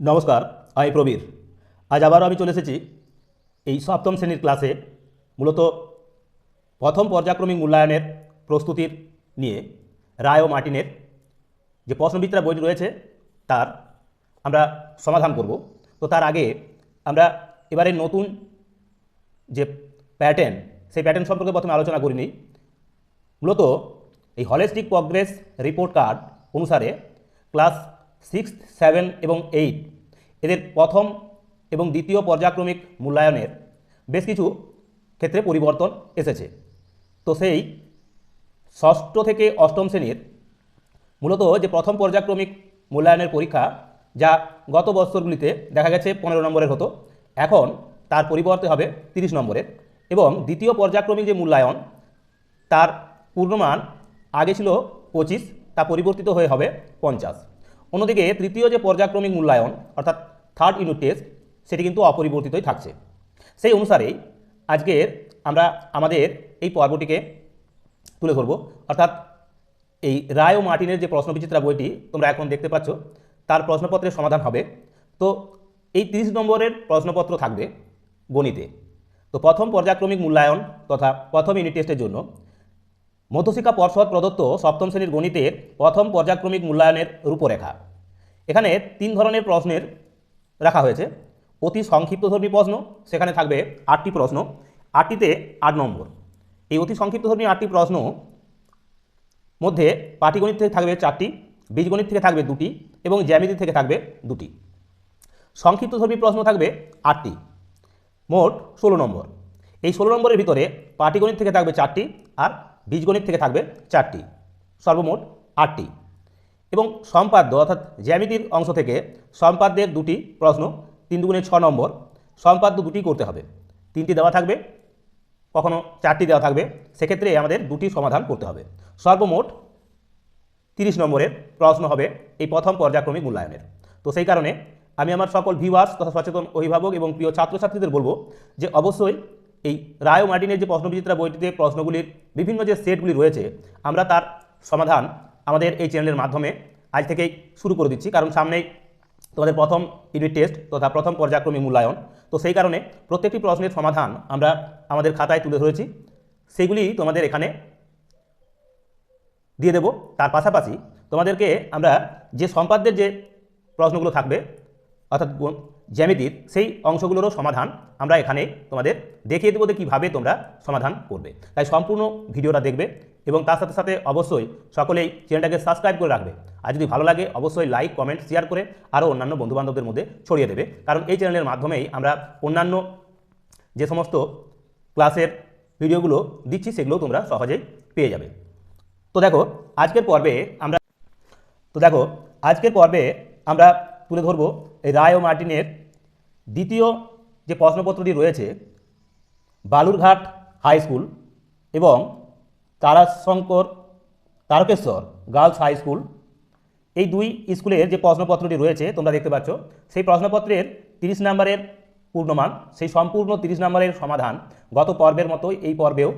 নমস্কার, আমি প্রবীর। আজ আবারও আমি চলে এসেছি এই সপ্তম শ্রেণির ক্লাসে, মূলত প্রথম পর্যায়ক্রমিক মূল্যায়নের প্রস্তুতির নিয়ে, রায় ও মার্টিনের যে প্রশ্নবিত্রা বইটি রয়েছে, তার আমরা সমাধান করব। তো তার আগে আমরা এবারে নতুন যে প্যাটার্ন সেই প্যাটার্ন সম্পর্কে প্রথমে আলোচনা করিনি। মূলত এই হলিস্টিক প্রগ্রেস রিপোর্ট কার্ড অনুসারে ক্লাস সিক্স, সেভেন এবং এইট। এদের প্রথম এবং দ্বিতীয় পর্যায়ক্রমিক মূল্যায়নের বেশ কিছু ক্ষেত্রে পরিবর্তন এসেছে। তো সেই ষষ্ঠ থেকে অষ্টম শ্রেণির মূলত যে প্রথম পর্যায়ক্রমিক মূল্যায়নের পরীক্ষা, যা গত বছরগুলিতে দেখা গেছে পনেরো নম্বরের হতো, এখন তার পরিবর্তে হবে তিরিশ নম্বরের এবং দ্বিতীয় পর্যায়ক্রমিক যে মূল্যায়ন, তার পূর্ণমান আগে ছিল পঁচিশ, তা পরিবর্তিত হয়ে হবে পঞ্চাশ। অন্যদিকে তৃতীয় যে পর্যায়ক্রমিক মূল্যায়ন, অর্থাৎ থার্ড ইউনিট টেস্ট সেটি কিন্তু অপরিবর্তিতই থাকছে। সেই অনুসারেই আজকের আমরা আমাদের এই পর্বটিকে তুলে ধরবো। অর্থাৎ এই রায় ও মার্টিনের যে প্রশ্নবিচিত্রা বইটি তোমরা এখন দেখতে পাচ্ছ, তার প্রশ্নপত্রের সমাধান হবে। তো এই তিরিশ নম্বরের প্রশ্নপত্র থাকবে গণিতে। তো প্রথম পর্যায়ক্রমিক মূল্যায়ন তথা প্রথম ইউনিট টেস্টের জন্য মধ্যশিক্ষা পর্ষদ প্রদত্ত সপ্তম শ্রেণির গণিতের প্রথম পর্যায়ক্রমিক মূল্যায়নের রূপরেখা। এখানে তিন ধরনের প্রশ্নের রাখা হয়েছে। অতি সংক্ষিপ্তধর্মী প্রশ্ন, সেখানে থাকবে আটটি প্রশ্ন। আটটিতে আট নম্বর। এই অতি সংক্ষিপ্তধর্মী আটটি প্রশ্ন মধ্যে পাটিগণিত থেকে থাকবে চারটি, বীজগণিত থেকে থাকবে দুটি এবং জ্যামিতি থেকে থাকবে দুটি। সংক্ষিপ্তধর্মী প্রশ্ন থাকবে আটটি। মোট ষোলো নম্বর। এই ষোলো নম্বরের ভিতরে পাটিগণিত থেকে থাকবে চারটি আর বীজগণিত থেকে থাকবে চারটি, সর্বমোট আটটি। এবং সম্পাদ্য অর্থাৎ জ্যামিতির অংশ থেকে সম্পাদ্যের দুটি প্রশ্ন, তিন দুগুণে ছ নম্বর, সম্পাদ্য দুটি করতে হবে। তিনটি দেওয়া থাকবে, কখনো চারটি দেওয়া থাকবে, সেক্ষেত্রে আমাদের দুটি সমাধান করতে হবে। সর্বমোট তিরিশ নম্বরের প্রশ্ন হবে এই প্রথম পর্যায়ক্রমিক মূল্যায়নের। তো সেই কারণে আমি আমার সকল ভিউয়ার্স তথা সচেতন অভিভাবক এবং প্রিয় ছাত্রছাত্রীদের বলব যে অবশ্যই এই রায় মার্টিনের যে প্রশ্নবিচিত্রা বইটিতে প্রশ্নগুলির বিভিন্ন যে সেটগুলি রয়েছে, আমরা তার সমাধান আমাদের এই চ্যানেলের মাধ্যমে আজ থেকেই শুরু করে দিচ্ছি। কারণ সামনেই তোমাদের প্রথম ইউনিট টেস্ট তথা প্রথম পর্যায়ক্রমিক মূল্যায়ন। তো সেই কারণে প্রত্যেকটি প্রশ্নের সমাধান আমরা আমাদের খাতায় তুলে ধরেছি। সেগুলি তোমাদের এখানে দিয়ে দেব। তার পাশাপাশি তোমাদেরকে আমরা যে সম্পাদ্যের যে প্রশ্নগুলো থাকবে, অর্থাৎ জ্যামিতির সেই অংশগুলোরও সমাধান আমরা এখানে তোমাদের দেখিয়ে দেবো যে কীভাবে তোমরা সমাধান করবে। তাই সম্পূর্ণ ভিডিওটা দেখবে এবং তার সাথে সাথে অবশ্যই সকলেই চ্যানেলটাকে সাবস্ক্রাইব করে রাখবে। আর যদি ভালো লাগে, অবশ্যই লাইক, কমেন্ট, শেয়ার করে আরও অন্যান্য বন্ধুবান্ধবদের মধ্যে ছড়িয়ে দেবে। কারণ এই চ্যানেলের মাধ্যমেই আমরা অন্যান্য যে সমস্ত ক্লাসের ভিডিওগুলো দিচ্ছি সেগুলো তোমরা সহজেই পেয়ে যাবে। তো দেখো, আজকের পর্বে আমরা তো দেখো, আজকের পর্বে আমরা তুলে ধরবো এই রায় ও মার্টিনের দ্বিতীয় যে প্রশ্নপত্রটি রয়েছে, বালুরঘাট হাই স্কুল এবং Tarashankar Tarakeswar girls high school, এই দুই স্কুলের যে প্রশ্নপত্রটি রয়েছে তোমরা দেখতে পাচ্ছ, সেই প্রশ্নপত্রের তিরিশ নম্বরের পূর্ণমান, সেই সম্পূর্ণ তিরিশ নম্বরের সমাধান গত পর্বের মতোই এই পর্বেও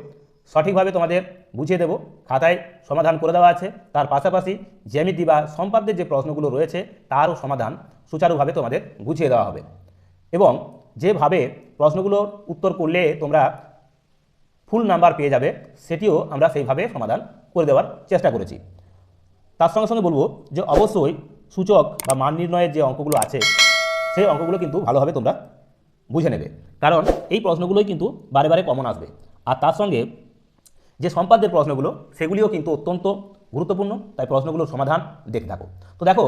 সঠিকভাবে তোমাদের বুঝিয়ে দেব। খাতায় সমাধান করে দেওয়া আছে। তার পাশাপাশি জ্যামিতি বা সম্পাদ্যের যে প্রশ্নগুলো রয়েছে, তারও সমাধান সুচারুভাবে তোমাদের বুঝিয়ে দেওয়া হবে। এবং যেভাবে প্রশ্নগুলোর উত্তর করলে তোমরা ফুল নাম্বার পেয়ে যাবে, সেটিও আমরা সেইভাবে সমাধান করে দেওয়ার চেষ্টা করেছি। তার সঙ্গে সঙ্গে বলব যে অবশ্যই সূচক বা মান নির্ণয়ের যে অঙ্কগুলো আছে, সেই অঙ্কগুলো কিন্তু ভালোভাবে তোমরা বুঝে নেবে। কারণ এই প্রশ্নগুলোই কিন্তু বারে বারে কমন আসবে। আর তার সঙ্গে যে সম্পাদ্যের প্রশ্নগুলো, সেগুলিও কিন্তু অত্যন্ত গুরুত্বপূর্ণ। তাই প্রশ্নগুলোর সমাধান দেখে থাকো। তো দেখো,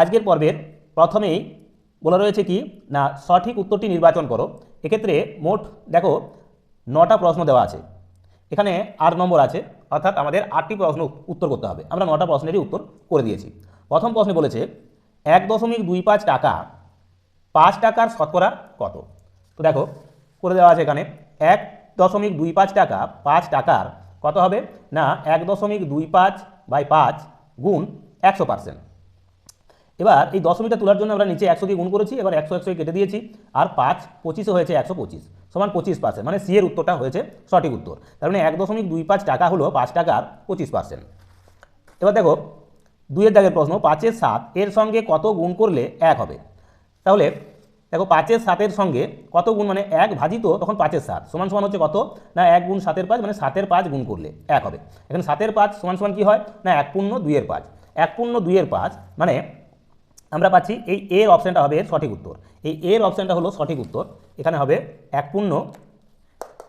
আজকের পর্বের প্রথমেই বলা রয়েছে কি, না, সঠিক উত্তরটি নির্বাচন করো। এক্ষেত্রে মোট, দেখো, নটা প্রশ্ন দেওয়া আছে। এখানে আট নম্বর আছে, অর্থাৎ আমাদের আটটি প্রশ্ন উত্তর করতে হবে। আমরা নটা প্রশ্নেরই উত্তর করে দিয়েছি। প্রথম প্রশ্নে বলেছে, এক দশমিক দুই পাঁচ টাকা, পাঁচ টাকার শতকরা কত? তো দেখো, করে দেওয়া আছে এখানে, এক দশমিক দুই পাঁচ টাকা, পাঁচ টাকার কত হবে? না, এক দশমিক দুই পাঁচ বাই পাঁচ গুণ একশো পার্সেন্ট। এবার এই দশমিকটা তোলার জন্য আমরা নিচে একশো দিয়ে গুণ করেছি, এবার একশো একশো কেটে দিয়েছি, আর পাঁচ পঁচিশে হয়েছে একশো পঁচিশ, সমান পঁচিশ পার্সেন্ট মানে সি এর উত্তরটা হয়েছে সঠিক উত্তর। তার মানে এক দশমিক দুই পাঁচ টাকা হলো পাঁচ টাকার পঁচিশ পার্সেন্ট। এবার দেখো, দুইয়ের দাগের প্রশ্ন, পাঁচের সাত এর সঙ্গে কত গুণ করলে এক হবে? তাহলে দেখো পাঁচের সাতের সঙ্গে কত গুণ মানে এক ভাজিত তখন পাঁচের সাত, সমান সমান হচ্ছে কত? না, এক গুণ সাতের পাঁচ মানে সাতের পাঁচ গুণ করলে এক হবে। এখানে সাতের পাঁচ সমান সমান কী হয়? না, এক পূর্ণ দুইয়ের পাঁচ। এক পূর্ণ দুইয়ের পাঁচ মানে আমরা পাচ্ছি এই এর অপশানটা হবে এর সঠিক উত্তর। এই এর অপশানটা হলো সঠিক উত্তর। এখানে হবে এক পূর্ণ,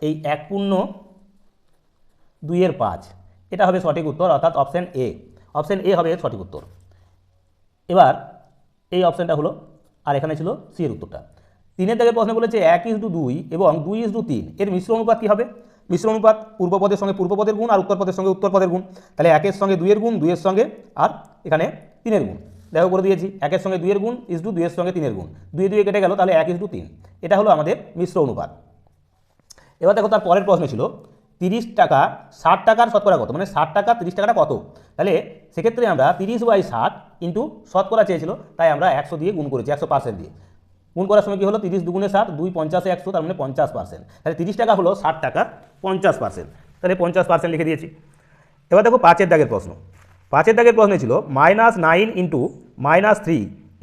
এই এক পূর্ণ দুইয়ের পাঁচ। এটা হবে সঠিক উত্তর, অর্থাৎ অপশান এ অপশান এ হবে সঠিক উত্তর। এবার এই অপশানটা হলো আর এখানে ছিল সি এর উত্তরটা। তিনের দাগের প্রশ্ন বলেছে এক ইস টু দুই এবং দুই ইস টু তিন। এর মিশ্র অনুপাত কী হবে? মিশ্র অনুপাত পূর্বপদের সঙ্গে পূর্বপদের গুণ আর উত্তরপদের সঙ্গে উত্তরপদের গুণ। তাহলে একের সঙ্গে দুইয়ের গুণ, দুইয়ের সঙ্গে আর এখানে তিনের গুণ। দেখো করে দিয়েছি, একের সঙ্গে দুইয়ের গুণ, ইস টু দুইয়ের সঙ্গে তিনের গুণ। দুই দুই কেটে গেল, তাহলে এক ইস টু তিন। এটা হলো আমাদের মিশ্র অনুপাত। এবার দেখো তার পরের প্রশ্ন ছিল তিরিশ টাকা, ষাট টাকার শতকরা কত? মানে ষাট টাকা, তিরিশ টাকাটা কত? তাহলে সেক্ষেত্রে আমরা তিরিশ বাই ষাট ইন্টু শতকরা চেয়েছিল, তাই আমরা একশো দিয়ে গুণ করেছি, একশো পার্সেন্ট দিয়ে। গুণ করার সময় কী হলো? তিরিশ দুগুণে ষাট, দুই পঞ্চাশে একশো, তার মানে পঞ্চাশ পার্সেন্ট তাহলে তিরিশ টাকা হলো ষাট টাকার পঞ্চাশ পার্সেন্ট তাহলে পঞ্চাশ পার্সেন্ট লিখে দিয়েছি। এবার দেখো পাঁচের দাগের প্রশ্ন। পাঁচের দাগের প্রশ্ন ছিল minus nine into minus three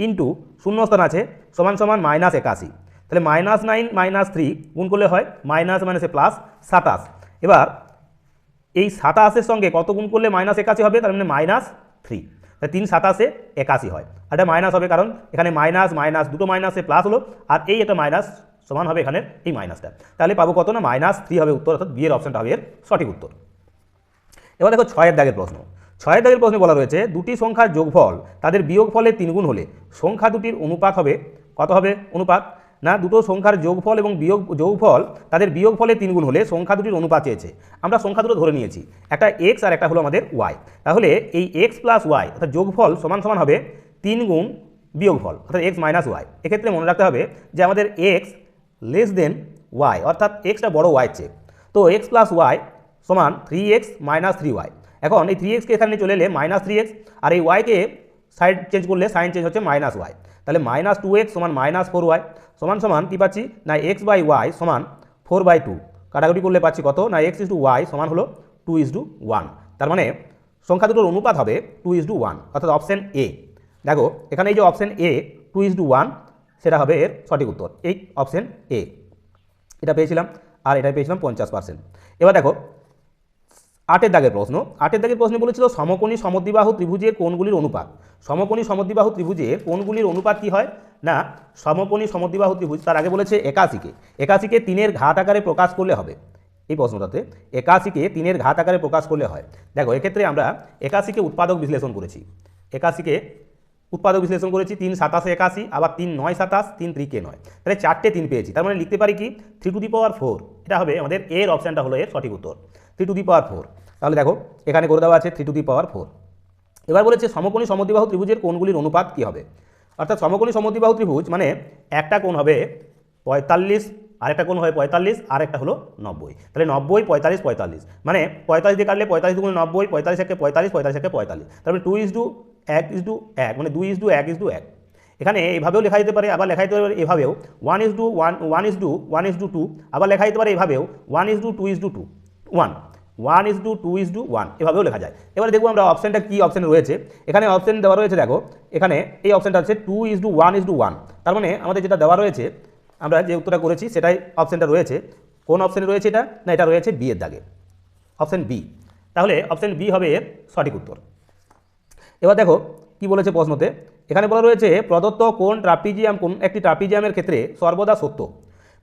into শূন্যস্থান আছে, সমান সমান মাইনাস একাশি। তাহলে মাইনাস নাইন, মাইনাস থ্রি গুণ করলে হয় মাইনাস মাইনাসে প্লাস সাতাশ। এবার এই সাতাশের সঙ্গে কত গুণ করলে মাইনাস একাশি হবে? তার মানে মাইনাস থ্রি তাহলে তিন সাতাশে একাশি হয়। আর এটা মাইনাস হবে কারণ এখানে মাইনাস মাইনাস দুটো মাইনাসে প্লাস হলো। আর এই একটা মাইনাস সমান হবে এখানে এই মাইনাসটা তাহলে পাবো কত না? মাইনাস থ্রি হবে উত্তর, অর্থাৎ বিয়ের অপশনটা হবে এর সঠিক উত্তর। এবার দেখো ছয়ের দাগের প্রশ্ন। ছয়ের দাগের প্রশ্নে বলা রয়েছে, দুটি সংখ্যার যোগফল তাদের বিয়োগফলের তিনগুণ হলে সংখ্যা দুটির অনুপাত হবে, কত হবে? অনুপাত না, দুটো সংখ্যার যোগফল এবং বিয়োগ যোগফল তাদের বিয়োগ ফলে তিনগুণ হলে সংখ্যা দুটির অনুপাত চেয়েছে। আমরা সংখ্যা দুটো ধরে নিয়েছি। একটা এক্স আর একটা হলো আমাদের ওয়াই তাহলে এই এক্স প্লাস ওয়াই অর্থাৎ যোগফল সমান সমান হবে তিন গুণ বিয়োগফল, অর্থাৎ এক্স মাইনাস ওয়াই এক্ষেত্রে মনে রাখতে হবে যে আমাদের এক্স লেস দেন ওয়াই অর্থাৎ এক্সটা বড় ওয়াই চেয়ে। তো এক্স প্লাস ওয়াই সমান three X minus three Y এখন এই থ্রি এক্সকে এখানে চলে এলে মাইনাস থ্রি এক্স আর এই ওয়াইকে সাইড চেঞ্জ করলে সাইন চেঞ্জ হচ্ছে মাইনাস ওয়াই তাহলে মাইনাস টু এক্স সমান মাইনাস ফোর ওয়াই সমান সমান কী পাচ্ছি? না এক্স বাই ওয়াই সমান ফোর বাই টু কাটাকুটি করলে পাচ্ছি কত? না এক্স ইস টু ওয়াই সমান হলো টু ইস টু ওয়ান তার মানে সংখ্যা দুটোর অনুপাত হবে টু ইস টু ওয়ান অর্থাৎ অপশান এ দেখো, এখানে এই যে option A two is two one সেটা হবে এর সঠিক উত্তর। এই অপশান এ এটা পেয়েছিলাম, আর এটা পেয়েছিলাম পঞ্চাশ পার্সেন্ট এবার দেখো আটের দাগের প্রশ্ন। আটের দাগের প্রশ্নে বলেছিল, সমকোণী সমদ্বিবাহু ত্রিভুজের কোণগুলির অনুপাত। সমকোণী সমদ্বিবাহু ত্রিভুজের কোণগুলির অনুপাত কী হয়? না, সমকোণী সমদ্বিবাহু ত্রিভুজ তার আগে বলেছে একাশিকে। একাশিকে তিনের ঘাত আকারে প্রকাশ করলে হবে। এই প্রশ্নটাতে একাশিকে তিনের ঘাত আকারে প্রকাশ করলে হয়। দেখো, এক্ষেত্রে আমরা একাশিকে উৎপাদক বিশ্লেষণ করেছি। একাশিকে উৎপাদক বিশ্লেষণ করেছি, তিন সাতাশে একাশি, আবার তিন নয় সাতাশ, তিন ত্রিকে নয়। তাহলে চারটে তিন পেয়েছি। তার মানে লিখতে পারি কি? Three to the power four. এটা হবে আমাদের এর অপশানটা হলো এর সঠিক উত্তর। Three to the power four. তাহলে দেখো, এখানে করে দেওয়া আছে three to the power four. এবার বলেছে সমকোণী সমদ্বিবাহু ত্রিভুজের কোণগুলির অনুপাত কী হবে? অর্থাৎ সমকোণী সমদ্বিবাহু ত্রিভুজ মানে একটা কোণ হবে পঁয়তাল্লিশ, আরেকটা কোণ হবে পঁয়তাল্লিশ আর একটা হলো নব্বই। তাহলে নব্বই, পঁয়তাল্লিশ পঁয়তাল্লিশ। মানে পঁয়তাল্লিশ দিয়ে কাটলে পঁয়তাল্লিশ দুগুণে নব্বই, পঁয়তাল্লিশ একে পঁয়তাল্লিশ পঁয়তাল্লিশ একে পঁয়তাল্লিশ। তারপরে টু ইস টু এক ইস টু এক মানে দুই ইস টু এক ইস টু এক। এখানে এইভাবেও লেখা যেতে পারে, আবার লেখা যেতে পারে এভাবেও। One is two one one is two one is two two আবার লেখা যেতে পারে এভাবেও। One is two two is two two one one is two two is two one এভাবেও লেখা যায়। এবারে দেখব আমরা অপশানটা কী অপশান রয়েছে। এখানে অপশান দেওয়া রয়েছে, দেখো, এখানে এই অপশানটা হচ্ছে two is two one is two one তার মানে আমাদের যেটা দেওয়া রয়েছে, আমরা যে উত্তরটা করেছি, সেটাই অপশানটা রয়েছে। কোন অপশানে রয়েছে এটা? না, এটা রয়েছে বি এর দাগে। অপশান বি তাহলে অপশান বি হবে এর সঠিক উত্তর। এবার দেখো, কি বলেছে প্রশ্নতে? এখানে বলা রয়েছে, প্রদত্ত কোন ট্রাপিজিয়াম, কোন একটি ট্রাপিজিয়ামের ক্ষেত্রে সর্বদা সত্য।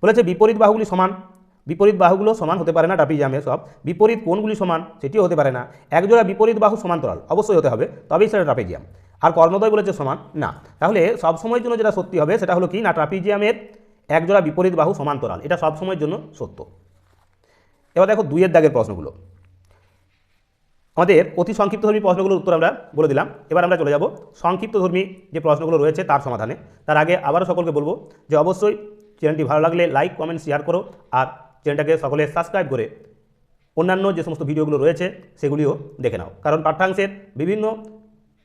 বলেছে বিপরীত বাহুগুলি সমান। বিপরীত বাহুগুলো সমান হতে পারে না ট্রাপিজিয়ামে সব। বিপরীত কোণগুলি সমান, সেটিও হতে পারে না। একজোড়া বিপরীত বাহু সমান্তরাল, অবশ্যই হতে হবে, তবেই সেটা ট্রাপিজিয়াম আর কর্ণদয় বলেছে সমান, না। তাহলে সব সময়ের জন্য যেটা সত্যি হবে, সেটা হলো কি, না ট্রাপিজিয়ামের একজোড়া বিপরীত বাহু সমান্তরাল, এটা সব সময়ের জন্য সত্য। এবার দেখো দুইয়ের দাগের প্রশ্নগুলো। আমাদের অতি সংক্ষিপ্তধর্মী প্রশ্নগুলোর উত্তর আমরা বলে দিলাম। এবার আমরা চলে যাব সংক্ষিপ্তধর্মী যে প্রশ্নগুলো রয়েছে, তার সমাধানে। তার আগে আবারও সকলকে বলব যে অবশ্যই চ্যানেলটি ভালো লাগলে লাইক, কমেন্ট, শেয়ার করো। আর চ্যানেলটাকে সকলে সাবস্ক্রাইব করে অন্যান্য যে সমস্ত ভিডিওগুলো রয়েছে, সেগুলিও দেখে নাও। কারণ পাঠ্যাংশের বিভিন্ন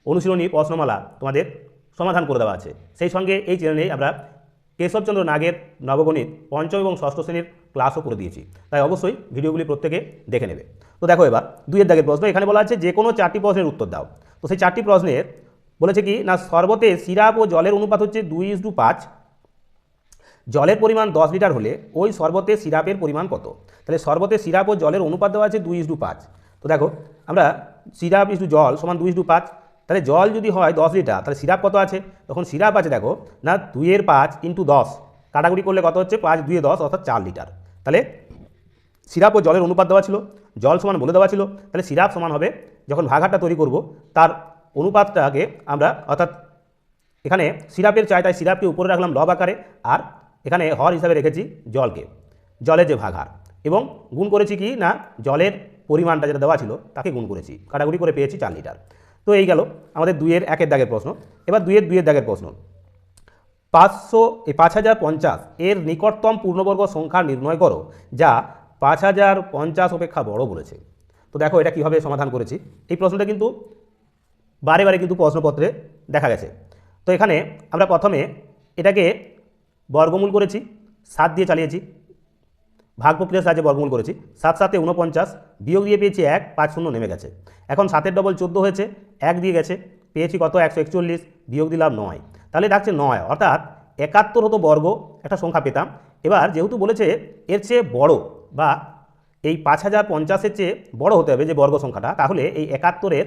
অনুশীলনী, প্রশ্নমালা তোমাদের সমাধান করে দেওয়া আছে। সেই সঙ্গে এই চ্যানেলে আমরা কেশবচন্দ্র নাগের নবগণিত পঞ্চম এবং ষষ্ঠ শ্রেণির ক্লাসও করে দিয়েছি। তাই অবশ্যই ভিডিওগুলি প্রত্যেকে দেখে নেবে। তো দেখো এবার, দুইয়ের দাগের প্রশ্ন। এখানে বলা আছে, যে কোনো চারটি প্রশ্নের উত্তর দাও। তো সেই চারটি প্রশ্নের বলেছে কি, না শরবতে সিরাপ ও জলের অনুপাত হচ্ছে দুই ইস টু পাঁচ। জলের পরিমাণ দশ লিটার হলে ওই শরবতে সিরাপের পরিমাণ কত? তাহলে শরবতে সিরাপ ও জলের অনুপাত দেওয়া আছে দুই ইস টু পাঁচ। তো দেখো, আমরা সিরাপ ইস টু জল সমান দুই ইস টু পাঁচ, তাহলে জল যদি হয় দশ লিটার, তাহলে সিরাপ কত আছে? তখন সিরাপ আছে দেখো, না দুইয়ের পাঁচ ইন্টু দশ, কাটাকুটি করলে কত হচ্ছে? পাঁচ দুইয়ে দশ, অর্থাৎ চার লিটার। তাহলে সিরাপ ও জলের অনুপাত দেওয়া ছিল, জল সমান বলে দেওয়া ছিল, তাহলে সিরাপ সমান হবে, যখন ভাগাটা তৈরি করব, তার অনুপাতটাকে আমরা, অর্থাৎ এখানে সিরাপের চাই, তাই সিরাপকে উপরে রাখলাম লব আকারে, আর এখানে হর হিসাবে রেখেছি জলকে জলের যে ভাগার এবং গুণ করেছি কি না, জলের পরিমাণটা যেটা দেওয়া ছিল, তাকে গুণ করেছি। কাটাকুটি করে পেয়েছি চার লিটার। তো এই গেল আমাদের দুইয়ের একের দাগের প্রশ্ন। এবার দুইয়ের দুইয়ের দাগের প্রশ্ন। পাঁচশো পাঁচ হাজার পঞ্চাশ এর নিকটতম পূর্ণবর্গ সংখ্যা নির্ণয় করো, যা পাঁচ হাজার পঞ্চাশ অপেক্ষা বড় বলেছে। তো দেখো এটা কীভাবে সমাধান করেছি। এই প্রশ্নটা কিন্তু বারে বারে কিন্তু প্রশ্নপত্রে দেখা গেছে। তো এখানে আমরা প্রথমে এটাকে বর্গমূল করেছি, সাত দিয়ে চালিয়েছি। ভাগ প্রক্রিয়ার সাহায্যে বর্গমূল করেছি। সাত সাতে উনপঞ্চাশ বিয়োগ দিয়ে পেয়েছি এক, পাঁচ শূন্য নেমে গেছে। এখন সাতের ডবল চোদ্দ হয়েছে, এক দিয়ে গেছে। পেয়েছি কত? একশো একচল্লিশ, বিয়োগ দিলাম নয়। তাহলে থাকছে নয়, অর্থাৎ একাত্তর হতো বর্গ, একটা সংখ্যা পেতাম। এবার যেহেতু বলেছে এর চেয়ে বড় বা এই পাঁচ হাজার পঞ্চাশের চেয়ে বড় হতে হবে যে বর্গ সংখ্যাটা, তাহলে এই একাত্তরের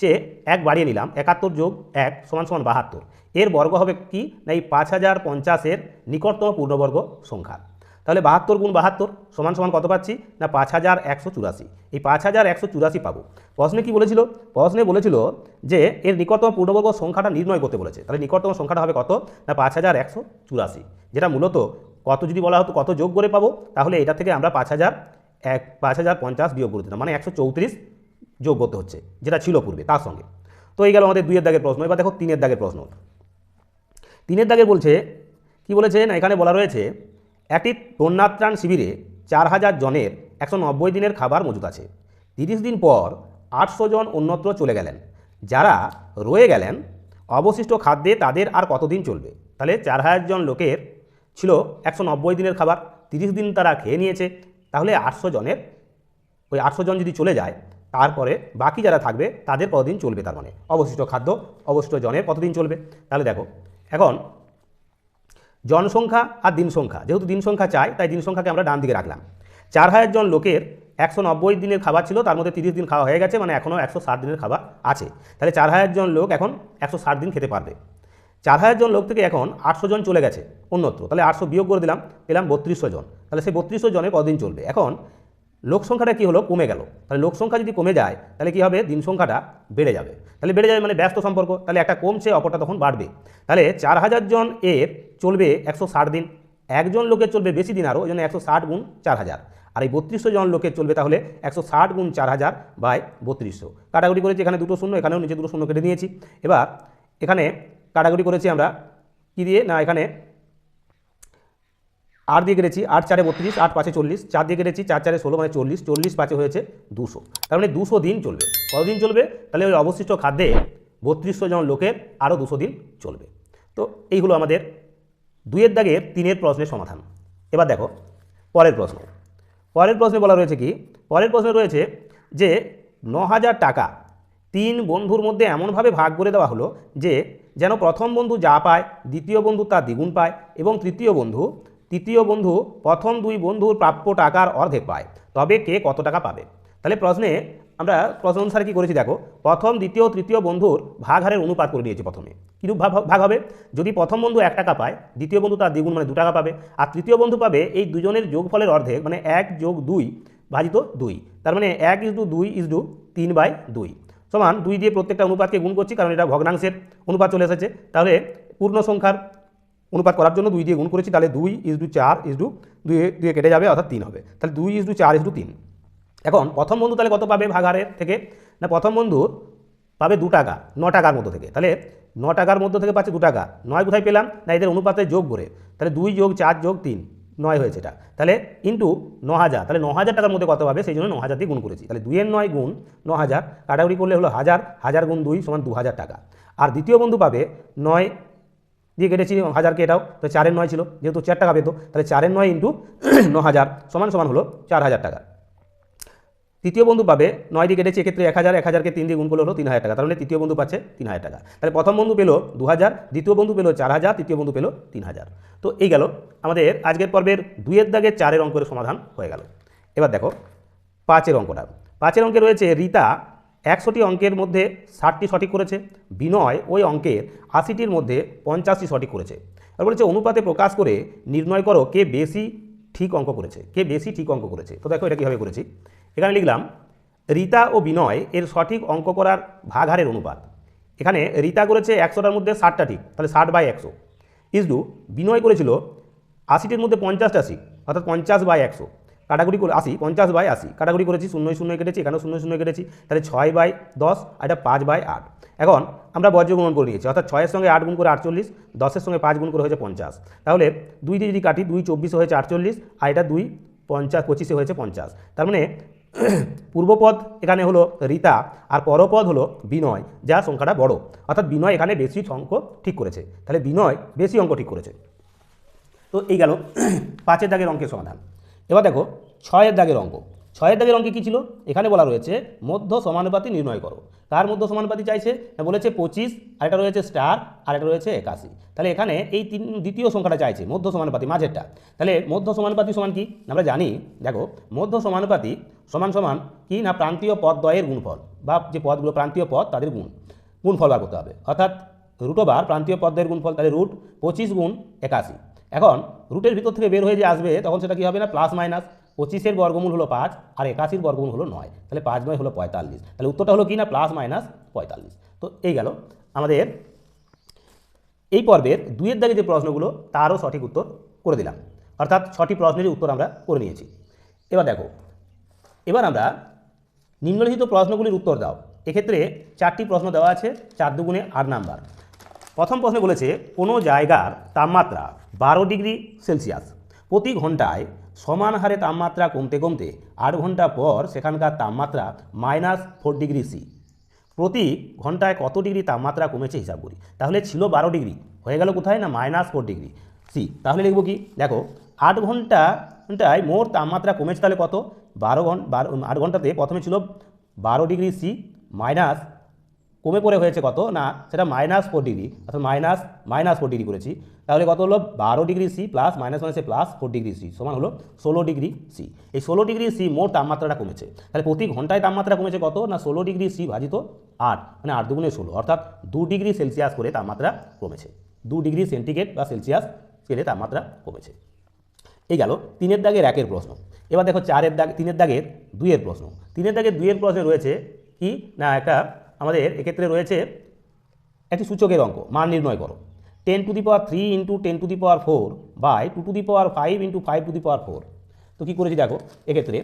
চেয়ে এক বাড়িয়ে নিলাম, একাত্তর যোগ এক সমান সমান বাহাত্তর। এর বর্গ হবে কি? না, এই পাঁচ হাজার পঞ্চাশের নিকটতম পূর্ণবর্গ সংখ্যা। তাহলে বাহাত্তর গুণ বাহাত্তর সমান সমান কত পাচ্ছি? না, পাঁচ হাজার একশো চুরাশি। এই পাঁচ হাজার একশো চুরাশি পাবো। প্রশ্নে কি বলেছিল? প্রশ্নে বলেছিল যে এর নিকটতম পূর্ণবর্গ সংখ্যাটা নির্ণয় করতে বলেছে। তাহলে নিকটতম সংখ্যাটা হবে কত? না, পাঁচ হাজার একশো চুরাশি। যেটা মূলত কত যদি বলা হতো, কত যোগ করে পাবো? তাহলে এটা থেকে আমরা পাঁচ হাজার এক, পাঁচ হাজার পঞ্চাশ বিয়োগ করে দিতাম। মানে একশো চৌত্রিশ যোগ করতে হচ্ছে, যেটা ছিল পূর্বে, তার সঙ্গে। তো এই গেল আমাদের দুইয়ের দাগের প্রশ্ন। এবার দেখো তিনের দাগের প্রশ্ন। তিনের দাগে বলছে, কি বলেছে? না, এখানে বলা রয়েছে একটি বন্যাত্রাণ শিবিরে চার হাজার জনের একশো নব্বই দিনের খাবার মজুদ আছে। তিরিশ দিন পর আটশো জন অন্যত্র চলে গেলেন। যারা রয়ে গেলেন, অবশিষ্ট খাদ্যে তাদের আর কতদিন চলবে? তাহলে চার হাজার জন লোকের ছিল একশো নব্বই দিনের খাবার। তিরিশ দিন তারা খেয়ে নিয়েছে। তাহলে আটশো জনের, ওই আটশো জন যদি চলে যায় তারপরে বাকি যারা থাকবে, তাদের কতদিন চলবে তার মানে? অবশিষ্ট খাদ্য, অবশিষ্ট জনের কতদিন চলবে? তাহলে দেখো, এখন জনসংখ্যা আর দিন সংখ্যা। যেহেতু দিন সংখ্যা চাই, তাই দিন সংখ্যাকে আমরা ডান দিকে রাখলাম। চার হাজার জন লোকের একশো নব্বই দিনের খাবার ছিল, তার মধ্যে তিরিশ দিন খাওয়া হয়ে গেছে মানে এখনও একশো ষাট দিনের খাবার আছে। তাহলে চার হাজার জন লোক এখন একশো ষাট দিন খেতে পারবে। চার হাজার জন লোক থেকে এখন আটশো জন চলে গেছে অন্যত্র। তাহলে আটশো বিয়োগ করে দিলাম, পেলাম বত্রিশশো জন। তাহলে সেই বত্রিশশো জনের কদিন চলবে? এখন লোক সংখ্যাটা কী হলো? কমে গেল। তাহলে লোক সংখ্যা যদি কমে যায়, তাহলে কী হবে? দিন সংখ্যাটা বেড়ে যাবে। তাহলে বেড়ে যাবে মানে ব্যস্ত সম্পর্ক। তাহলে একটা কমছে, অপরটা তখন বাড়বে। তাহলে চার হাজার জন এর চলবে একশো ষাট দিন। একজন লোকের চলবে বেশি দিন আরও ওই জন্য একশো ষাট গুণ চার হাজার। আর এই বত্রিশশো জন লোকের চলবে তাহলে একশো ষাট গুণ চার হাজার বাই বত্রিশশো। কাটাকুটি করেছি, এখানে দুটো শূন্য, এখানেও নিচে দুটো শূন্য কেটে নিয়েছি। এবার এখানে কাটাকুটি করেছি আমরা কী দিয়ে? না, এখানে আট দিয়ে কেটেছি, আট চারে বত্রিশ, আট পাঁচে চল্লিশ, চার দিয়ে কেটেছি, চার চারে ষোলো মানে চল্লিশ চল্লিশ পাঁচে হয়েছে দুশো। তার মানে দুশো দিন চলবে। কতদিন চলবে? তাহলে ওই অবশিষ্ট খাদ্যে বত্রিশশো জন লোকের আরও দুশো দিন চলবে। তো এই হলো আমাদের দুইয়ের দাগের তিনের প্রশ্নের সমাধান। এবার দেখো, পরের প্রশ্ন। পরের প্রশ্নে বলা রয়েছে কি? পরের প্রশ্নে রয়েছে যে ন হাজার টাকা তিন বন্ধুর মধ্যে এমনভাবে ভাগ করে দেওয়া হলো যে যেন প্রথম বন্ধু যা পায়, দ্বিতীয় বন্ধু তার দ্বিগুণ পায় এবং তৃতীয় বন্ধু তৃতীয় বন্ধু, প্রথম দুই বন্ধুর প্রাপ্য টাকার অর্ধেক পায়। তবে কে কত টাকা পাবে? তাহলে প্রশ্নে আমরা প্রশ্ন অনুসারে কী করেছি দেখো, প্রথম, দ্বিতীয়, তৃতীয় বন্ধুর ভাগ হারের অনুপাত করে দিয়েছি প্রথমে। কীরূপ ভাগ ভাগ হবে? যদি প্রথম বন্ধু এক টাকা পায়, দ্বিতীয় বন্ধু তার দ্বিগুণ মানে দু টাকা পাবে। আর তৃতীয় বন্ধু পাবে এই দুজনের যোগফলের অর্ধেক মানে এক যোগ দুই ভাজিত দুই। তার মানে এক ইস টু দুই ইস টু তিন বাই দুই। সমান দুই দিয়ে প্রত্যেকটা অনুপাতকে গুণ করছি, কারণ এটা ভগ্নাংশের অনুপাত চলে এসেছে। তাহলে পূর্ণ সংখ্যার অনুপাত করার জন্য দুই দিয়ে গুণ করেছি, তাহলে দুই ইস টু চার ইস টু দুই দুয়ে কেটে যাবে, অর্থাৎ তিন হবে। তাহলে দুই ইস টু চার ইস টু তিন। এখন প্রথম বন্ধু তাহলে কত পাবে ভাগারের থেকে? না, প্রথম বন্ধুর পাবে দু টাকা, ন টাকার মধ্যে থেকে। তাহলে ন টাকার মধ্যে থেকে পাচ্ছে দু টাকা, নয় কোথায় পেলাম? না, এদের অনুপাতে যোগ করে। তাহলে দুই যোগ চার যোগ তিন, নয় হয়েছে এটা। তাহলে ইন্টু ন হাজার, তাহলে ন হাজার টাকার মধ্যে কত পাবে? সেই জন্য ন হাজার দিয়ে গুণ করেছি। তাহলে দুইয়ের নয় গুণ ন হাজার, কাটাকুটি করলে হলো হাজার হাজার গুণ দুই সমান দু হাজার টাকা। আর দ্বিতীয় বন্ধু পাবে নয় দিয়ে কেটেছি হাজারকে এটাও, তো চারের নয় ছিল, যেহেতু চার টাকা পেতো, তাহলে চারের নয় ইন্টু ন হাজার সমান সমান হলো চার হাজার টাকা। তৃতীয় বন্ধু পাবে নয় দিয়ে কেটেছে, এক্ষেত্রে এক হাজার, এক হাজারকে তিন দিয়ে গুণ করলে হলো তিন হাজার টাকা তাহলে তৃতীয় বন্ধু পাচ্ছে তিন হাজার টাকা। তাহলে প্রথম বন্ধু পেল দু হাজার, দ্বিতীয় বন্ধু পেল চার হাজার, তৃতীয় বন্ধু পেল তিন হাজার। তো এই গেল আমাদের আজকের পর্বের দুইয়ের দাগের চারের অঙ্কের সমাধান হয়ে গেল। এবার দেখো পাঁচের অঙ্কটা। পাঁচের অঙ্কে রয়েছে রীতা একশোটি অঙ্কের মধ্যে ষাটটি সঠিক করেছে। বিনয় ওই অঙ্কের আশিটির মধ্যে পঞ্চাশটি সঠিক করেছে। আর বলেছে, অনুপাতে প্রকাশ করে নির্ণয় করো কে বেশি ঠিক অঙ্ক করেছে। কে বেশি ঠিক অঙ্ক করেছে। তো দেখো এটা কীভাবে করেছি। এখানে লিখলাম, রীতা ও বিনয় এর সঠিক অঙ্ক করার ভাগহারের অনুপাত। এখানে রীতা করেছে একশোটার মধ্যে ষাটটা ঠিক, তাহলে ষাট বাই একশো। ইসডু বিনয় করেছিল আশিটির মধ্যে পঞ্চাশটা ঠিক, অর্থাৎ পঞ্চাশ বাই একশো। কাটাকুটি করে আশি, পঞ্চাশ বাই আশি। কাটাকুটি করেছি শূন্য শূন্য কেটেছি, এখানেও শূন্য শূন্য কেটেছি, তাহলে ছয় বাই দশ আর এটা পাঁচ বাই আট। এখন আমরা বজ্র গুণন করে নিয়েছি, অর্থাৎ ছয়ের সঙ্গে আট গুণ করে আটচল্লিশ, দশের সঙ্গে পাঁচ গুণ করে হয়েছে পঞ্চাশ। তাহলে দুই দিয়ে যদি কাটি, দুই চব্বিশে হয়েছে আটচল্লিশ আর এটা দুই পঞ্চাশ পঁচিশে হয়েছে পঞ্চাশ। তার মানে পূর্বপদ এখানে হলো রীতা আর পরপদ হলো বিনয়, যা সংখ্যাটা বড়। অর্থাৎ বিনয় এখানে বেশি অঙ্ক ঠিক করেছে, তাহলে বিনয় বেশি অঙ্ক ঠিক করেছে। তো এই গেল পাঁচের দাগের অঙ্কের সমাধান। এবার দেখো, ছয়ের দাগের অঙ্ক। ছয়ের দাগের অঙ্কে কী ছিল? এখানে বলা রয়েছে, মধ্য সমানুপাতি নির্ণয় করো। কার মধ্য সমানুপাতি চাইছে? না বলেছে পঁচিশ আর এটা রয়েছে স্টার আর রয়েছে একাশি। তাহলে এখানে এই তিন, দ্বিতীয় সংখ্যাটা চাইছে, মধ্য সমানুপাতি, মাঝেরটা। তাহলে মধ্য সমানুপাতি সমান কি? আমরা জানি, দেখো, মধ্য সমানুপাতি সমান সমান কি না? প্রান্তীয় পদ দ্বয়ের গুণফল বা যে পদগুলো প্রান্তীয় পদ, তাদের গুণ, গুণফল বার করতে হবে। অর্থাৎ রুট ওভার প্রান্তীয় পদের গুণফল, তাহলে রুট পঁচিশ গুণ একাশি। এখন রুটের ভিতর থেকে বের হয়ে যে আসবে, তখন সেটা কী হবে না? প্লাস মাইনাস পঁচিশের বর্গমূল হলো পাঁচ আর একাশির বর্গমূল হলো নয়। তাহলে পাঁচ নয় হলো পঁয়তাল্লিশ। তাহলে উত্তরটা হলো কি না? প্লাস মাইনাস পঁয়তাল্লিশ। তো এই গেল আমাদের এই পর্বের দুইয়ের দাগে যে প্রশ্নগুলো, তারও সঠিক উত্তর করে দিলাম। অর্থাৎ ছটি প্রশ্নেরই উত্তর আমরা করে নিয়েছি। এবার দেখো, এবার আমরা নিম্নলিখিত প্রশ্নগুলির উত্তর দাও। এক্ষেত্রে চারটি প্রশ্ন দেওয়া আছে, চার দুগুণে আট নাম্বার। প্রথম প্রশ্নে বলেছে, কোনো জায়গার তাপমাত্রা বারো ডিগ্রি সেলসিয়াস। প্রতি ঘন্টায় সমান হারে তাপমাত্রা কমতে কমতে আট ঘণ্টা পর সেখানকার তাপমাত্রা মাইনাস ফোর ডিগ্রি সি। প্রতি ঘন্টায় কত ডিগ্রি তাপমাত্রা কমেছে হিসাব করি। তাহলে ছিল বারো ডিগ্রি, হয়ে গেল কোথায় না মাইনাস ফোর ডিগ্রি সি? তাহলে লিখব কি? দেখো, আট ঘণ্টা ঘন্টায় মোট তাপমাত্রা কমেছে তাহলে কত? বারো ঘণ্টা বারো আট ঘন্টাতে প্রথমে ছিল বারো ডিগ্রি সি মাইনাস কমে পড়ে হয়েছে কত? না, সেটা মাইনাস ফোর ডিগ্রি অর্থাৎ মাইনাস মাইনাস ফোর ডিগ্রি করেছি। তাহলে কত হলো? বারো ডিগ্রি সি প্লাস মাইনাস মাইনাসে প্লাস ফোর ডিগ্রি সি সমান হলো ষোলো ডিগ্রি সি এই ষোলো ডিগ্রি সি মোট তাপমাত্রাটা কমেছে। তাহলে প্রতি ঘন্টায় তাপমাত্রা কমেছে কত? না, ষোলো ডিগ্রি সি ভাজিত আট মানে আট দুগুণে ষোলো, অর্থাৎ দু ডিগ্রি সেলসিয়াস করে তাপমাত্রা কমেছে। দু ডিগ্রি সেন্টিগ্রেড বা সেলসিয়াস স্কেলে তাপমাত্রা কমেছে। এই গেল তিনের দাগের একের প্রশ্ন। এবার দেখো চারের দাগ, তিনের দাগের দুইয়ের প্রশ্ন। তিনের দাগের দুইয়ের প্রশ্নে রয়েছে কি? না, একটা আমাদের এক্ষেত্রে রয়েছে একটি সূচকের অঙ্ক মান নির্ণয় করো ten to the power three into ten to the power four by two to the power five into five to the power four তো কী করেছি দেখো এক্ষেত্রে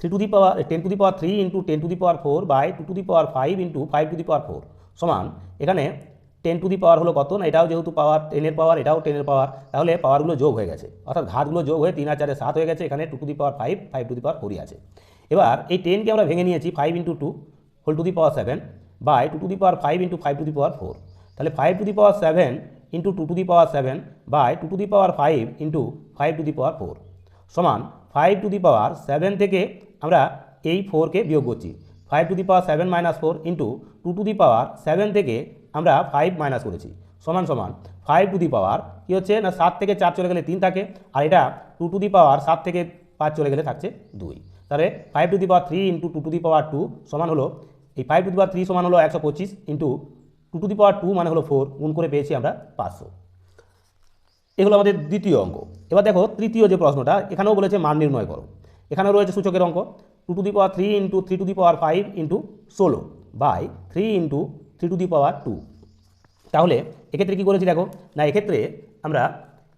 three to the power ten to the power three into ten to the power four by two to the power five into five to the power four সমান এখানে ten to the পাওয়ার হলো কত না এটাও যেহেতু পাওয়ার টেনের পাওয়ার এটাও টেনের পাওয়ার তাহলে পাওয়ারগুলো যোগ হয়ে গেছে অর্থাৎ ঘাতগুলো যোগ হয়ে তিন আর চারে সাত হয়ে গেছে এখানে two to the power five five to the power ফোরই আছে এবার এই টেনকে আমরা ভেঙে নিয়েছি five into two whole to the power seven by two to the power five into five to the power four তাহলে five to the power seven into two to the power seven by two to the power five into five to the power four সমান five to the power seven থেকে আমরা এই ফোরকে বিয়োগ করছি five to the power seven minus four into two to the power seven থেকে আমরা five minus করেছি সমান সমান ফাইভ টু দি পাওয়ার কী হচ্ছে না সাত থেকে চার চলে গেলে তিন থাকে আর এটা টু টু দি পাওয়ার সাত থেকে পাঁচ চলে গেলে থাকছে দুই তাহলে five to the power three into two to the power two সমান হলো এই five to the power three সমান হলো একশো পঁচিশ into two to the power two মানে হলো ফোর গুণ করে পেয়েছি আমরা পাঁচশো। এগুলো আমাদের দ্বিতীয় অঙ্ক। এবার দেখো তৃতীয় যে প্রশ্নটা, এখানেও বলেছে মান নির্ণয় করো। এখানেও রয়েছে সূচকের অঙ্ক। Two to the power three into three to the power five into ষোলো by three into three to the power two তাহলে এক্ষেত্রে কী করেছি দেখো, না, এক্ষেত্রে আমরা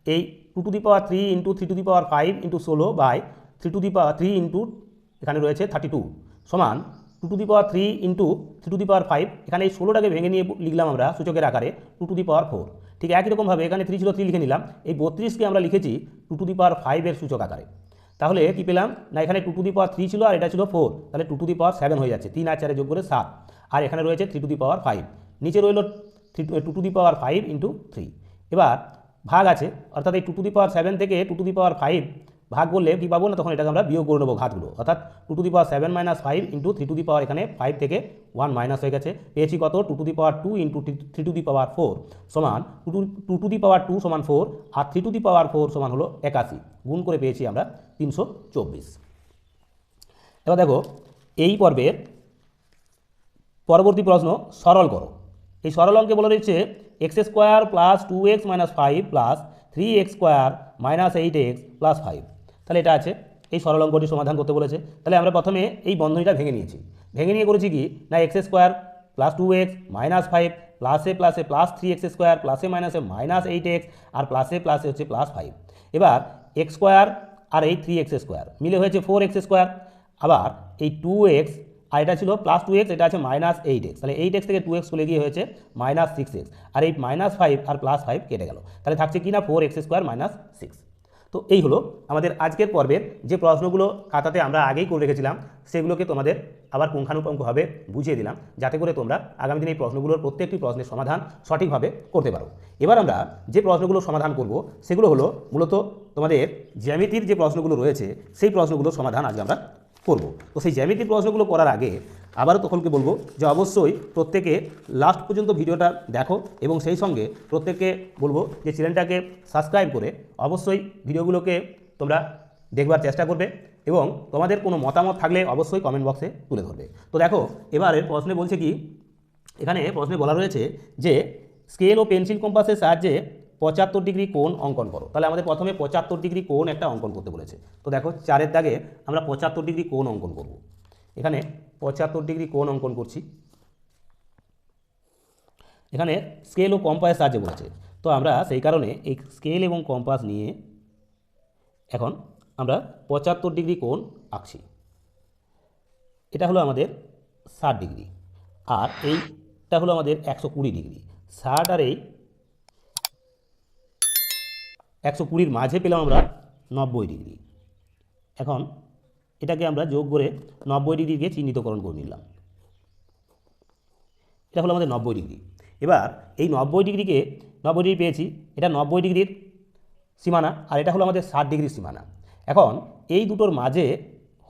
এই two to the power three into three to the power five into ষোলো by three to the power three into এখানে রয়েছে থার্টি টু সমান two to the power three into three to the power five এখানে এই ষোলোটাকে ভেঙে নিয়ে লিখলাম আমরা সূচকের আকারে two to the power four ঠিক একই রকমভাবে এখানে থ্রি ছিল থ্রি লিখে নিলাম এই বত্রিশকে আমরা লিখেছি টু টু দি পাওয়ার ফাইভের সূচক আকারে তাহলে কি পেলাম না এখানে two to the power three ছিল আর এটা ছিল ফোর তাহলে two to the power seven হয়ে যাচ্ছে তিন আর চারে যোগ করে সাত আর এখানে রয়েছে three to the power five নিচে রইল three two to the power five into three এবার ভাগ আছে অর্থাৎ এই two to the power seven থেকে two to the power five ভাগ করলে কী পাবো না, তখন এটাকে আমরা বিয়োগ করে নেব ঘাতগুলো। অর্থাৎ two to the power seven minus five into three to the power এখানে ফাইভ থেকে ওয়ান মাইনাস হয়ে গেছে। পেয়েছি কত? Two to the power two into three to the power four সমান two two two to the power two সমান four R three to the power four সমান হলো একাশি। গুণ করে পেয়েছি আমরা তিনশো চব্বিশ। এবার দেখো, এই পর্বের পরবর্তী প্রশ্ন সরল করো। এই সরল অঙ্কে বলে রয়েছে x square plus two x minus five plus three x square minus eight x plus five তাহলে এটা আছে। এই সরল অঙ্কটি সমাধান করতে বলেছে। তাহলে আমরা প্রথমে এই বন্ধনীটা ভেঙে নিয়েছি। ভেঙে নিয়ে করেছি কি? না x square plus two x minus five প্লাসে প্লাসে প্লাস থ্রি এক্স স্কোয়ার প্লাসে মাইনাসে মাইনাস এইট এক্স আর প্লাসে প্লাসে হচ্ছে প্লাস ফাইভ এবার এক্স স্কোয়ার আর এই থ্রি এক্স স্কোয়ার মিলে হয়েছে ফোর এক্স স্কোয়ার আবার এই টু এক্স আর এটা ছিল প্লাস টু এক্স এটা আছে মাইনাস এইট এক্স তাহলে এইট এক্স থেকে টু এক্স চলে গিয়ে হয়েছে মাইনাস সিক্স এক্স আর এই মাইনাস ফাইভ আর প্লাস ফাইভ কেটে গেল। তাহলে থাকছে কি না? Four x square minus six তো এই হলো আমাদের আজকের পর্বের যে প্রশ্নগুলো খাতাতে আমরা আগেই করে রেখেছিলাম, সেগুলোকে তোমাদের আবার পুঙ্খানুপুঙ্খভাবে বুঝিয়ে দিলাম, যাতে করে তোমরা আগামী দিনে এই প্রশ্নগুলোর প্রত্যেকটি প্রশ্নের সমাধান সঠিকভাবে করতে পারো। এবার আমরা যে প্রশ্নগুলো সমাধান করব, সেগুলো হলো মূলত তোমাদের জ্যামিতির যে প্রশ্নগুলো রয়েছে, সেই প্রশ্নগুলোর সমাধান আজকে আমরা করব। তো সেই জ্যামিতির প্রশ্নগুলো করার আগে আবারও তখনকে বলব যে অবশ্যই প্রত্যেকে লাস্ট পর্যন্ত ভিডিওটা দেখো এবং সেই সঙ্গে প্রত্যেককে বলব যে চ্যানেলটাকে সাবস্ক্রাইব করে অবশ্যই ভিডিওগুলোকে তোমরা দেখবার চেষ্টা করবে এবং তোমাদের কোনো মতামত থাকলে অবশ্যই কমেন্ট বক্সে তুলে ধরবে। তো দেখো, এবারের প্রশ্নে বলছে কি, এখানে প্রশ্নে বলা রয়েছে যে স্কেল ও পেন্সিল কম্পাসের সাহায্যে পঁচাত্তর ডিগ্রি কোণ অঙ্কন করো। তাহলে আমাদের প্রথমে পঁচাত্তর ডিগ্রি কোণ একটা অঙ্কন করতে বলেছে। তো দেখো, চারের দাগে আমরা পঁচাত্তর ডিগ্রি কোণ অঙ্কন করব। এখানে পঁচাত্তর ডিগ্রি কোণ অঙ্কন করছি। এখানে স্কেল ও কম্পাসের সাহায্যে বলেছে। তো আমরা সেই কারণে এই স্কেল এবং কম্পাস নিয়ে এখন আমরা পঁচাত্তর ডিগ্রি কোণ আঁকছি। এটা হলো আমাদের ষাট ডিগ্রি। আর এইটা হলো আমাদের একশো কুড়ি ডিগ্রি। ষাট আর এই একশো কুড়ির মাঝে পেলাম আমরা নব্বই ডিগ্রি। এখন এটাকে আমরা যোগ করে নব্বই ডিগ্রিকে চিহ্নিতকরণ করে নিলাম। এটা হলো আমাদের নব্বই ডিগ্রি। এবার এই নব্বই ডিগ্রিকে, নব্বই ডিগ্রি পেয়েছি, এটা নব্বই ডিগ্রির সীমানা, আর এটা হলো আমাদের ষাট ডিগ্রির সীমানা। এখন এই দুটোর মাঝে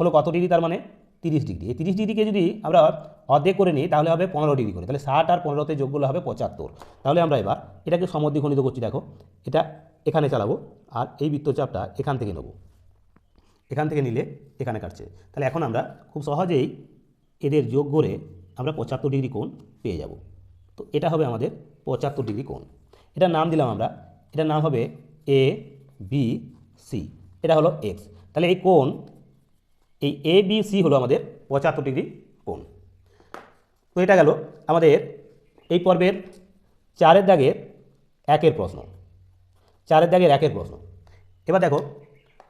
হলো কত ডিগ্রি তার মানে? তিরিশ ডিগ্রি। এই তিরিশ ডিগ্রিকে যদি আমরা অর্ধেক করে নিই, তাহলে হবে পনেরো ডিগ্রি করে। তাহলে ষাট আর পনেরোতে যোগ করলে হবে পঁচাত্তর। তাহলে আমরা এবার এটাকে সমদ্বিখণ্ডিত করছি, দেখো। এটা এখানে চালাবো, আর এই বৃত্তচাপটা এখান থেকে নেব। এখান থেকে নিলে এখানে কাটছে। তাহলে এখন আমরা খুব সহজেই এদের যোগ করে আমরা পঁচাত্তর ডিগ্রি কোণ পেয়ে যাব। তো এটা হবে আমাদের পঁচাত্তর ডিগ্রি কোণ। এটার নাম দিলাম আমরা। এটার নাম হবে এ, বি, সি। এটা হলো এক্স। তাহলে এই কোণ, এই এ, বি, সি হলো আমাদের পঁচাত্তর ডিগ্রি কোণ। তো এটা গেল আমাদের এই পর্বের চারের দাগের একের প্রশ্ন। চারের দাগের একের প্রশ্ন। এবার দেখো,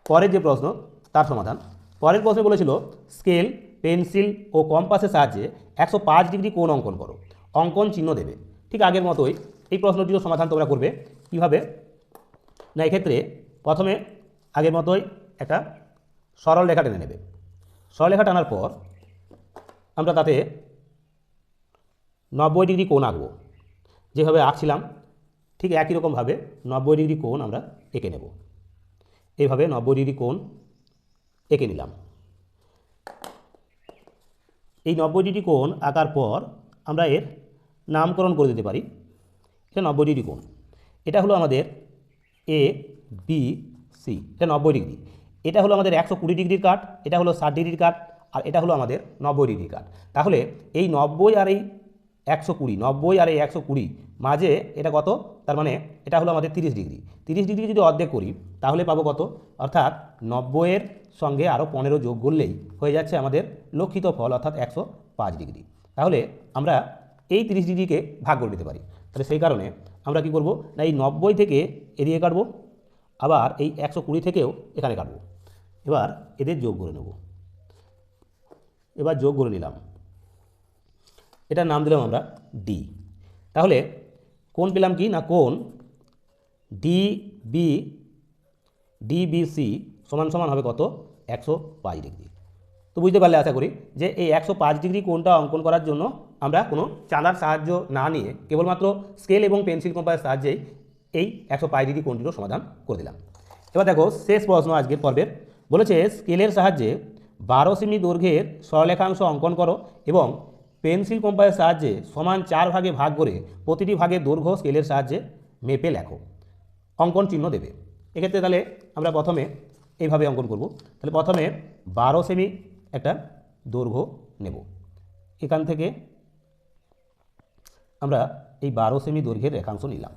পরের যে প্রশ্ন তার সমাধান। পরের প্রশ্নে বলেছিল স্কেল পেন্সিল ও কম্পাসের সাহায্যে একশো পাঁচ ডিগ্রি কোণ অঙ্কন করো। অঙ্কন চিহ্ন দেবে। ঠিক আগের মতোই এই প্রশ্নটিরও সমাধান তোমরা করবে। কীভাবে? না, এক্ষেত্রে প্রথমে আগের মতোই একটা সরল রেখা টেনে নেবে। সরল রেখা টানার পর আমরা তাতে নব্বই ডিগ্রি কোণ আঁকবো। যেভাবে আঁকছিলাম, ঠিক একই রকমভাবে নব্বই ডিগ্রি কোণ আমরা এঁকে নেব। এইভাবে নব্বই ডিগ্রি কোণ এঁকে নিলাম। এই নব্বই ডিগ্রি কোণ আঁকার পর আমরা এর নামকরণ করে দিতে পারি। এটা নব্বই ডিগ্রি কোণ। এটা হলো আমাদের এ বি সি এটা নব্বই ডিগ্রি। এটা হলো আমাদের একশো কুড়ি ডিগ্রির কাট, এটা হলো ষাট ডিগ্রির কাট, আর এটা হলো আমাদের নব্বই ডিগ্রির কাট। তাহলে এই নব্বই আর এই একশো কুড়ি, নব্বই আর এই একশো কুড়ি মাঝে এটা কত? তার মানে এটা হলো আমাদের তিরিশ ডিগ্রি। তিরিশ ডিগ্রি যদি অর্ধেক করি, তাহলে পাবো কত? অর্থাৎ নব্বইয়ের সঙ্গে আরও পনেরো যোগ করলেই হয়ে যাচ্ছে আমাদের লক্ষিত ফল, অর্থাৎ একশো পাঁচ ডিগ্রি। তাহলে আমরা এই তিরিশ ডিগ্রিকে ভাগ করে দিতে পারি। তাহলে সেই কারণে আমরা কি করব? না, এই নব্বই থেকে এদিকে কাটবো, আবার এই একশো কুড়ি থেকেও এখানে কাটবো। এবার এদের যোগ করে নেব। এবার যোগ করে নিলাম। এটার নাম দিলাম আমরা ডি তাহলে কোন পেলাম কি? না, কোন? ডি বি ডিবিসি সমান সমান হবে কত? একশো পাঁচ ডিগ্রি। তো বুঝতে পারলে আশা করি যে এই একশো পাঁচ ডিগ্রি কোণটা অঙ্কন করার জন্য আমরা কোনো চাঁদার সাহায্য না নিয়ে কেবলমাত্র স্কেল এবং পেন্সিল কম্পাসের সাহায্যেই এই একশো পাঁচ ডিগ্রি কোণটিরও সমাধান করে দিলাম। এবার দেখো, শেষ প্রশ্ন আজকের পর্বের। বলেছে, স্কেলের সাহায্যে বারো সেমি দৈর্ঘ্যের সরলেখাংশ অঙ্কন করো এবং পেন্সিল কম্পাসের সাহায্যে সমান চার ভাগে ভাগ করে প্রতিটি ভাগের দৈর্ঘ্য স্কেলের সাহায্যে মেপে লেখো। অঙ্কন চিহ্ন দেবে। এক্ষেত্রে তাহলে আমরা প্রথমে এইভাবে অঙ্কন করব। তাহলে প্রথমে বারো সেমি একটা দৈর্ঘ্য নেব। এখান থেকে আমরা এই বারো সেমি দৈর্ঘ্যের রেখাংশ নিলাম।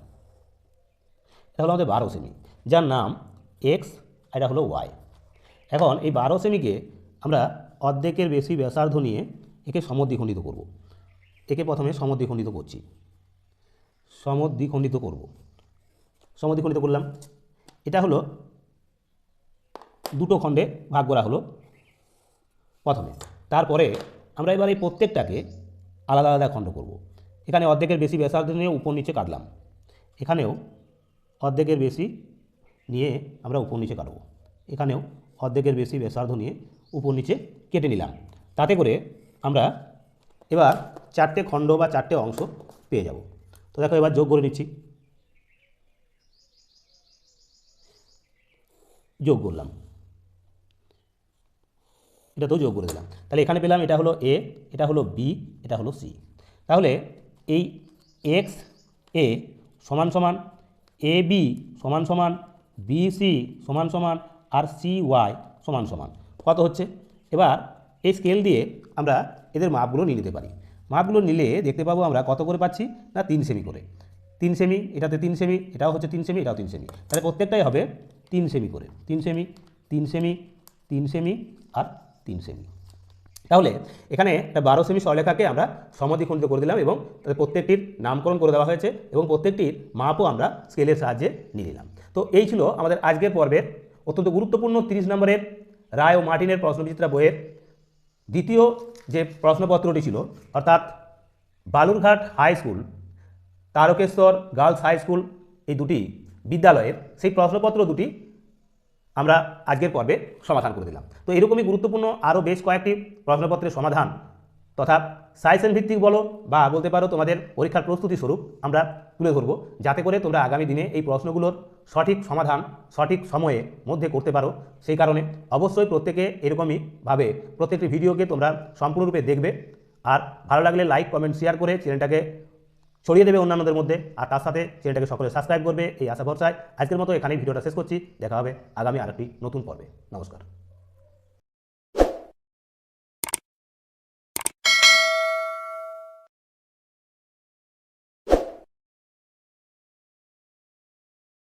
এটা হলো আমাদের বারো সেমি, যার নাম এক্স এটা হলো ওয়াই। এখন এই বারো সেমিকে আমরা অর্ধেকের বেশি ব্যাসার্ধ নিয়ে একে সমদ্বিখণ্ডিত করব। একে প্রথমে সমদ্বিখণ্ডিত করছি। সমদ্বিখণ্ডিত করব। সমদ্বিখণ্ডিত করলাম। এটা হলো দুটো খণ্ডে ভাগ করা হলো প্রথমে। তারপরে আমরা এবার এই প্রত্যেকটাকে আলাদা আলাদা খণ্ড করব। এখানে অর্ধেকের বেশি ব্যাসার্ধ নিয়ে উপর নিচে কাটলাম। এখানেও অর্ধেকের বেশি নিয়ে আমরা উপর নিচে কাটব। এখানেও অর্ধেকের বেশি ব্যাসার্ধ নিয়ে উপর নিচে কেটে নিলাম। তাতে করে আমরা এবার চারটে খণ্ড বা চারটে অংশ পেয়ে যাব। তো দেখো এবার যোগ করে নিচ্ছি। যোগ করলাম। এটা তো যোগ করে দিলাম। তাহলে এখানে পেলাম এটা হলো এ এটা হলো বি এটা হলো সি তাহলে এই এক্স এ সমান সমান এ বি সমান সমান বি সি সমান সমান আর সি ওয়াই সমান সমান। কত হচ্ছে? এবার এই স্কেল দিয়ে আমরা এদের মাপগুলো নিয়ে নিতে পারি। মাপগুলো নিলে দেখতে পাবো আমরা কত করে পাচ্ছি না তিন সেমি করে। তিন সেমি, এটাতে তিন সেমি, এটাও হচ্ছে তিন সেমি, এটাও তিন সেমি। তাহলে প্রত্যেকটাই হবে তিন সেমি করে। তিন সেমি তিন সেমি তিন সেমি আর তিন সেমি তাহলে এখানে একটা বারো সেমি সরলেখাকে আমরা সমদ্বিখণ্ডিত করে দিলাম এবং তাদের প্রত্যেকটির নামকরণ করে দেওয়া হয়েছে এবং প্রত্যেকটির মাপও আমরা স্কেলের সাহায্যে নিয়ে নিলাম। তো এই ছিল আমাদের আজকের পর্বের অত্যন্ত গুরুত্বপূর্ণ তিরিশ নম্বরের রায় ও মার্টিনের প্রশ্নবিচিত্রা বইয়ের দ্বিতীয় যে প্রশ্নপত্রটি ছিল, অর্থাৎ Balurghat high school, Tarakeswar girls high school এই দুটি বিদ্যালয়ের সেই প্রশ্নপত্র দুটি আমরা আজকের পর্বে সমাধান করে দিলাম। তো এরকমই গুরুত্বপূর্ণ আরও বেশ কয়েকটি প্রশ্নপত্রের সমাধান তথা সাইসেন ভিত্তিক বলো বা বলতে পারো তোমাদের পরীক্ষার প্রস্তুতি স্বরূপ আমরা তুলে ধরবো। যাতে করে তোমরা আগামী দিনে এই প্রশ্নগুলোর সঠিক সমাধান, সঠিক সময়ে মধ্যে করতে পারো। সেই কারণে অবশ্যই প্রত্যেকে এরকমইভাবে প্রত্যেকটি ভিডিওকে তোমরা সম্পূর্ণরূপে দেখবে। আর ভালো লাগলে লাইক কমেন্ট শেয়ার করে চ্যানেলটাকে ছড়িয়ে দেবে অন্যান্যদের মধ্যে। আর তার সাথে চ্যানেলটাকে সকলে সাবস্ক্রাইব করবে, এই আশা ভরসায়। আজকের মতো এখানেই ভিডিওটা শেষ করছি। দেখা হবে আগামী আরেকটি নতুন পর্বে। নমস্কার।